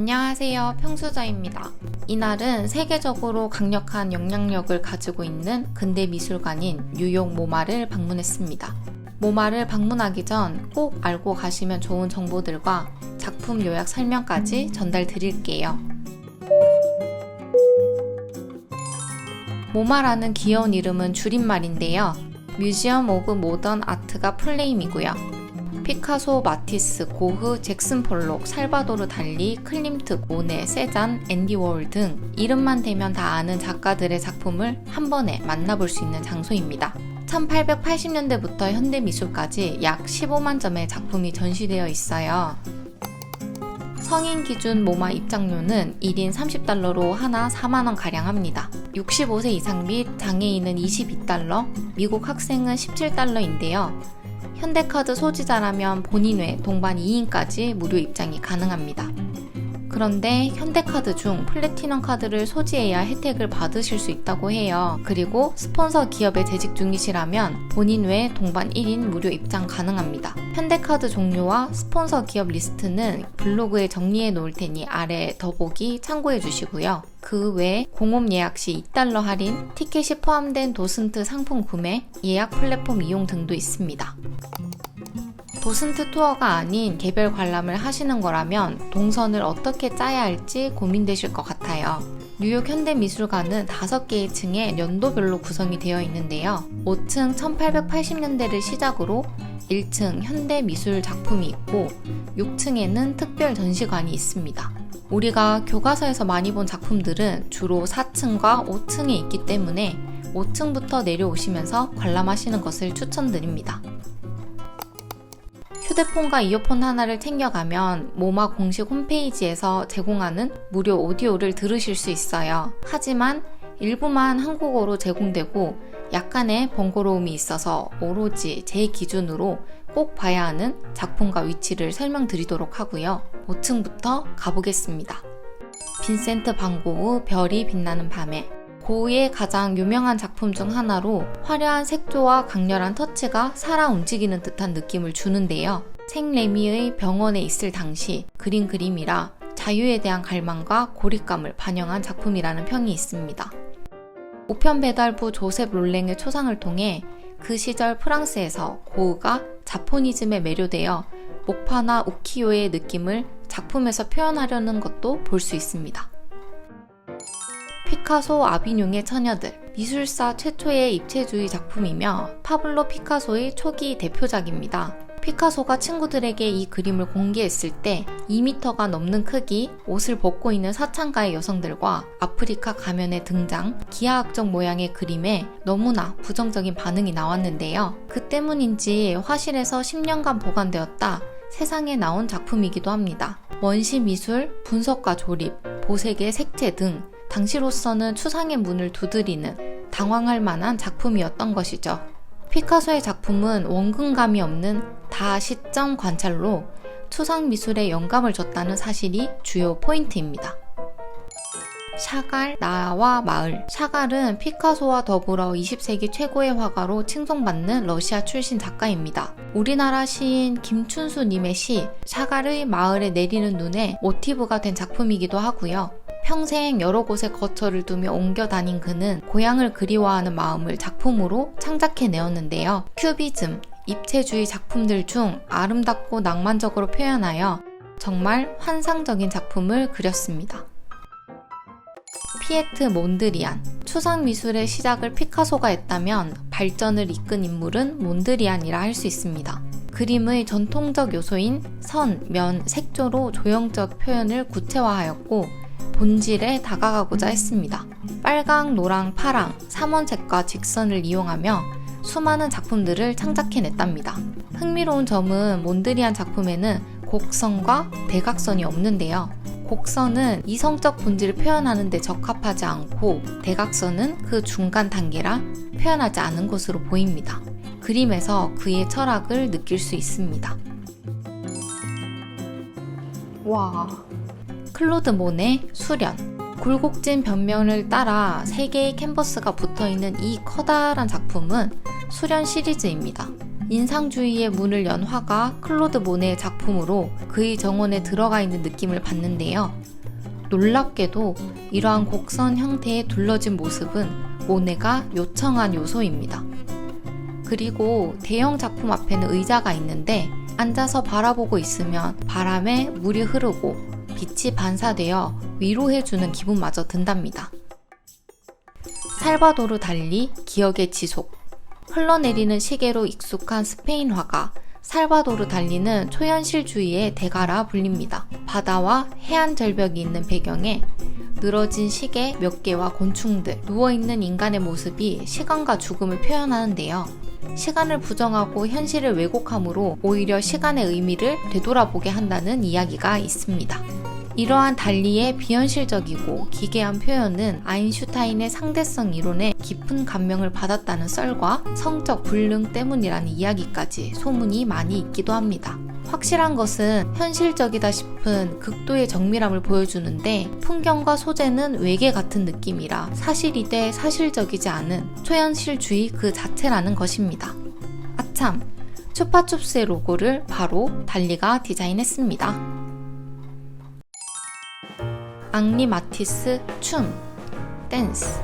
안녕하세요. 평수자입니다. 이날은 세계적으로 강력한 영향력을 가지고 있는 근대 미술관인 뉴욕 모마를 방문했습니다. 모마를 방문하기 전 꼭 알고 가시면 좋은 정보들과 작품 요약 설명까지 전달 드릴게요. 모마라는 귀여운 이름은 줄임말인데요. 뮤지엄 오브 모던 아트가 풀네임이고요. 피카소, 마티스, 고흐, 잭슨 폴록, 살바도르 달리, 클림트, 모네, 세잔, 앤디 워홀 등 이름만 대면 다 아는 작가들의 작품을 한 번에 만나볼 수 있는 장소입니다. 1880년대부터 현대 미술까지 약 15만 점의 작품이 전시되어 있어요. 성인 기준 모마 입장료는 1인 30달러로 하나 4만원 가량 합니다. 65세 이상 및 장애인은 22달러, 미국 학생은 17달러인데요. 현대카드 소지자라면 본인 외 동반 2인까지 무료 입장이 가능합니다. 그런데 현대카드 중 플래티넘 카드를 소지해야 혜택을 받으실 수 있다고 해요. 그리고 스폰서 기업에 재직 중이시라면 본인 외 동반 1인 무료 입장 가능합니다. 현대카드 종류와 스폰서 기업 리스트는 블로그에 정리해 놓을 테니 아래 더보기 참고해 주시고요. 그 외 공홈 예약 시 2달러 할인, 티켓이 포함된 도슨트 상품 구매, 예약 플랫폼 이용 등도 있습니다. 도슨트 투어가 아닌 개별 관람을 하시는 거라면 동선을 어떻게 짜야 할지 고민되실 것 같아요. 뉴욕 현대미술관은 5개의 층에 연도별로 구성이 되어 있는데요. 5층 1880년대를 시작으로 1층 현대미술 작품이 있고 6층에는 특별 전시관이 있습니다. 우리가 교과서에서 많이 본 작품들은 주로 4층과 5층에 있기 때문에 5층부터 내려오시면서 관람하시는 것을 추천드립니다. 휴대폰과 이어폰 하나를 챙겨가면 모마 공식 홈페이지에서 제공하는 무료 오디오를 들으실 수 있어요. 하지만 일부만 한국어로 제공되고 약간의 번거로움이 있어서 오로지 제 기준으로 꼭 봐야 하는 작품과 위치를 설명드리도록 하고요. 5층부터 가보겠습니다. 빈센트 반 고흐 별이 빛나는 밤에 고흐의 가장 유명한 작품 중 하나로 화려한 색조와 강렬한 터치가 살아 움직이는 듯한 느낌을 주는데요. 생 레미의 병원에 있을 당시 그린 그림이라 자유에 대한 갈망과 고립감을 반영한 작품이라는 평이 있습니다. 우편 배달부 조셉 롤랭의 초상을 통해 그 시절 프랑스에서 고흐가 자포니즘에 매료되어 목파나 우키요의 느낌을 작품에서 표현하려는 것도 볼 수 있습니다. 피카소 아비뇽의 처녀들 미술사 최초의 입체주의 작품이며 파블로 피카소의 초기 대표작입니다. 피카소가 친구들에게 이 그림을 공개했을 때 2m가 넘는 크기, 옷을 벗고 있는 사창가의 여성들과 아프리카 가면의 등장, 기하학적 모양의 그림에 너무나 부정적인 반응이 나왔는데요. 그 때문인지 화실에서 10년간 보관되었다 세상에 나온 작품이기도 합니다. 원시 미술, 분석과 조립, 보색의 색채 등 당시로서는 추상의 문을 두드리는 당황할 만한 작품이었던 것이죠. 피카소의 작품은 원근감이 없는 다시점 관찰로 추상 미술에 영감을 줬다는 사실이 주요 포인트입니다. 샤갈, 나와 마을. 샤갈은 피카소와 더불어 20세기 최고의 화가로 칭송받는 러시아 출신 작가입니다. 우리나라 시인 김춘수님의 시, 샤갈의 마을에 내리는 눈에 모티브가 된 작품이기도 하고요. 평생 여러 곳에 거처를 두며 옮겨 다닌 그는 고향을 그리워하는 마음을 작품으로 창작해 내었는데요. 큐비즘, 입체주의 작품들 중 아름답고 낭만적으로 표현하여 정말 환상적인 작품을 그렸습니다. 피에트 몬드리안. 추상 미술의 시작을 피카소가 했다면 발전을 이끈 인물은 몬드리안이라 할 수 있습니다. 그림의 전통적 요소인 선, 면, 색조로 조형적 표현을 구체화하였고 본질에 다가가고자 했습니다. 빨강, 노랑, 파랑, 삼원색과 직선을 이용하며 수많은 작품들을 창작해냈답니다. 흥미로운 점은 몬드리안 작품에는 곡선과 대각선이 없는데요. 곡선은 이성적 본질을 표현하는 데 적합하지 않고 대각선은 그 중간 단계라 표현하지 않은 것으로 보입니다. 그림에서 그의 철학을 느낄 수 있습니다. 와. 클로드 모네 수련. 굴곡진 변면을 따라 세 개의 캔버스가 붙어 있는 이 커다란 작품은 수련 시리즈입니다. 인상주의의 문을 연 화가 클로드 모네의 작품으로 그의 정원에 들어가 있는 느낌을 받는데요. 놀랍게도 이러한 곡선 형태에 둘러진 모습은 모네가 요청한 요소입니다. 그리고 대형 작품 앞에는 의자가 있는데 앉아서 바라보고 있으면 바람에 물이 흐르고 빛이 반사되어 위로해주는 기분마저 든답니다. 살바도르 달리 기억의 지속 흘러내리는 시계로 익숙한 스페인 화가 살바도르 달리는 초현실주의의 대가라 불립니다. 바다와 해안 절벽이 있는 배경에 늘어진 시계 몇 개와 곤충들, 누워있는 인간의 모습이 시간과 죽음을 표현하는데요. 시간을 부정하고 현실을 왜곡함으로 오히려 시간의 의미를 되돌아보게 한다는 이야기가 있습니다. 이러한 달리의 비현실적이고 기괴한 표현은 아인슈타인의 상대성 이론에 깊은 감명을 받았다는 썰과 성적 불능 때문이라는 이야기까지 소문이 많이 있기도 합니다. 확실한 것은 현실적이다 싶은 극도의 정밀함을 보여주는데 풍경과 소재는 외계 같은 느낌이라 사실이되 사실적이지 않은 초현실주의 그 자체라는 것입니다. 아참, 추파춥스의 로고를 바로 달리가 디자인했습니다. 앙리 마티스 춤, 댄스.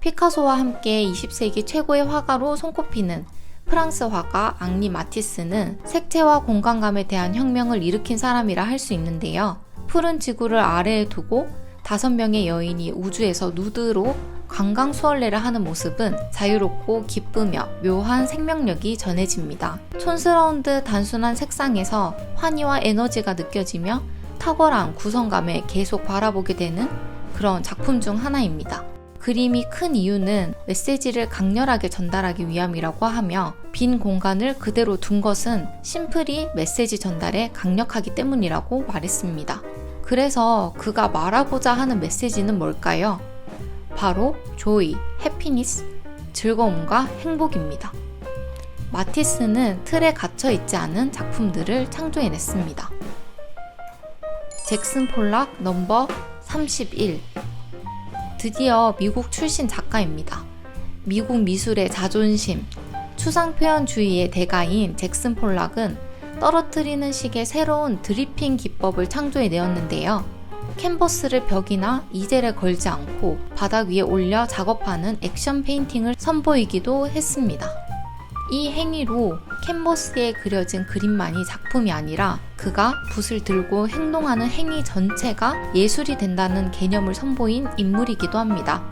피카소와 함께 20세기 최고의 화가로 손꼽히는 프랑스 화가 앙리 마티스는 색채와 공간감에 대한 혁명을 일으킨 사람이라 할 수 있는데요. 푸른 지구를 아래에 두고 다섯 명의 여인이 우주에서 누드로 관광 수월래를 하는 모습은 자유롭고 기쁘며 묘한 생명력이 전해집니다. 촌스러운 듯 단순한 색상에서 환희와 에너지가 느껴지며 탁월한 구성감에 계속 바라보게 되는 그런 작품 중 하나입니다. 그림이 큰 이유는 메시지를 강렬하게 전달하기 위함이라고 하며 빈 공간을 그대로 둔 것은 심플히 메시지 전달에 강력하기 때문이라고 말했습니다. 그래서 그가 말하고자 하는 메시지는 뭘까요? 바로 조이, 해피니스, 즐거움과 행복입니다. 마티스는 틀에 갇혀 있지 않은 작품들을 창조해냈습니다. 잭슨 폴락 넘버 31 드디어 미국 출신 작가입니다. 미국 미술의 자존심, 추상 표현주의의 대가인 잭슨 폴락은 떨어뜨리는 식의 새로운 드리핑 기법을 창조해 내었는데요. 캔버스를 벽이나 이젤에 걸지 않고 바닥 위에 올려 작업하는 액션 페인팅을 선보이기도 했습니다. 이 행위로 캔버스에 그려진 그림만이 작품이 아니라 그가 붓을 들고 행동하는 행위 전체가 예술이 된다는 개념을 선보인 인물이기도 합니다.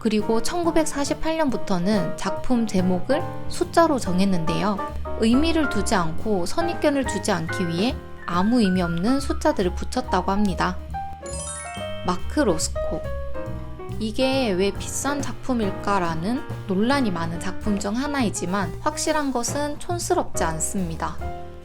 그리고 1948년부터는 작품 제목을 숫자로 정했는데요. 의미를 두지 않고 선입견을 주지 않기 위해 아무 의미 없는 숫자들을 붙였다고 합니다. 마크 로스코. 이게 왜 비싼 작품일까라는 논란이 많은 작품 중 하나이지만 확실한 것은 촌스럽지 않습니다.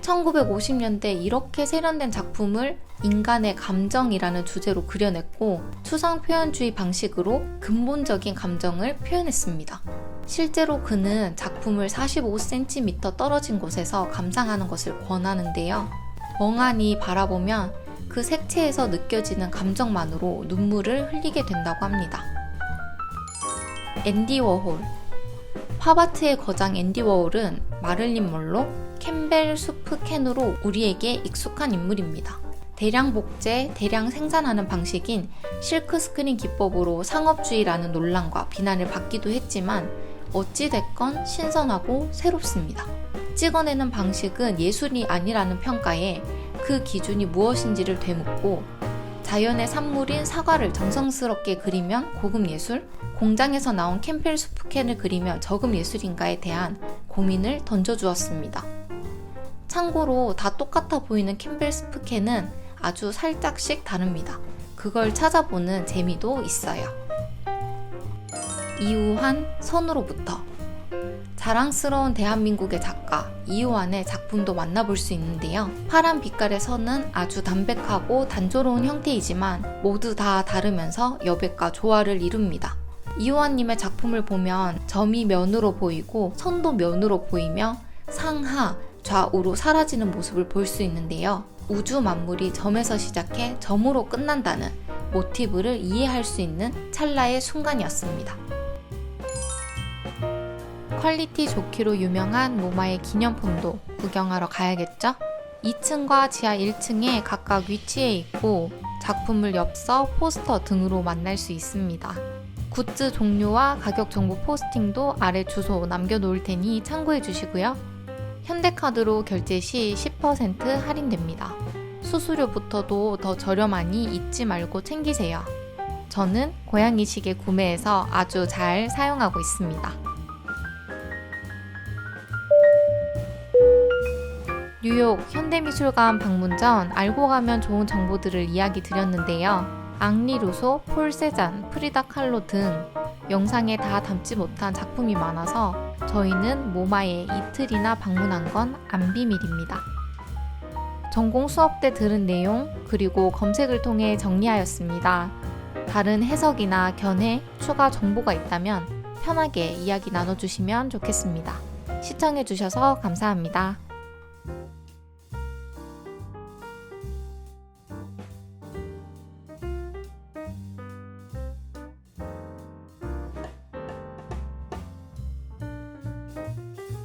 1950년대 이렇게 세련된 작품을 인간의 감정이라는 주제로 그려냈고 추상 표현주의 방식으로 근본적인 감정을 표현했습니다. 실제로 그는 작품을 45cm 떨어진 곳에서 감상하는 것을 권하는데요. 멍하니 바라보면 그 색채에서 느껴지는 감정만으로 눈물을 흘리게 된다고 합니다. 앤디 워홀 팝아트의 거장 앤디 워홀은 마를린 멀로, 캠벨 수프 캔으로 우리에게 익숙한 인물입니다. 대량 복제, 대량 생산하는 방식인 실크 스크린 기법으로 상업주의라는 논란과 비난을 받기도 했지만 어찌됐건 신선하고 새롭습니다. 찍어내는 방식은 예술이 아니라는 평가에 그 기준이 무엇인지를 되묻고 자연의 산물인 사과를 정성스럽게 그리면 고급 예술, 공장에서 나온 캠펠 수프캔을 그리며 저급 예술인가에 대한 고민을 던져주었습니다. 참고로 다 똑같아 보이는 캠벨 스프캔은 아주 살짝씩 다릅니다. 그걸 찾아보는 재미도 있어요. 이우환 선으로부터 자랑스러운 대한민국의 작가 이우환의 작품도 만나볼 수 있는데요. 파란 빛깔의 선은 아주 담백하고 단조로운 형태이지만 모두 다 다르면서 여백과 조화를 이룹니다. 이우환님의 작품을 보면 점이 면으로 보이고 선도 면으로 보이며 상하, 좌우로 사라지는 모습을 볼 수 있는데요. 우주 만물이 점에서 시작해 점으로 끝난다는 모티브를 이해할 수 있는 찰나의 순간이었습니다. 퀄리티 좋기로 유명한 모마의 기념품도 구경하러 가야겠죠? 2층과 지하 1층에 각각 위치해 있고 작품을 엽서, 포스터 등으로 만날 수 있습니다. 굿즈 종류와 가격 정보 포스팅도 아래 주소 남겨놓을 테니 참고해 주시고요. 현대카드로 결제 시 10% 할인됩니다. 수수료부터도 더 저렴하니 잊지 말고 챙기세요. 저는 고양이 시계 구매해서 아주 잘 사용하고 있습니다. 뉴욕 현대미술관 방문 전 알고 가면 좋은 정보들을 이야기 드렸는데요. 앙리 루소, 폴 세잔, 프리다 칼로 등 영상에 다 담지 못한 작품이 많아서 저희는 모마에 이틀이나 방문한 건 안 비밀입니다. 전공 수업 때 들은 내용 그리고 검색을 통해 정리하였습니다. 다른 해석이나 견해, 추가 정보가 있다면 편하게 이야기 나눠주시면 좋겠습니다. 시청해주셔서 감사합니다.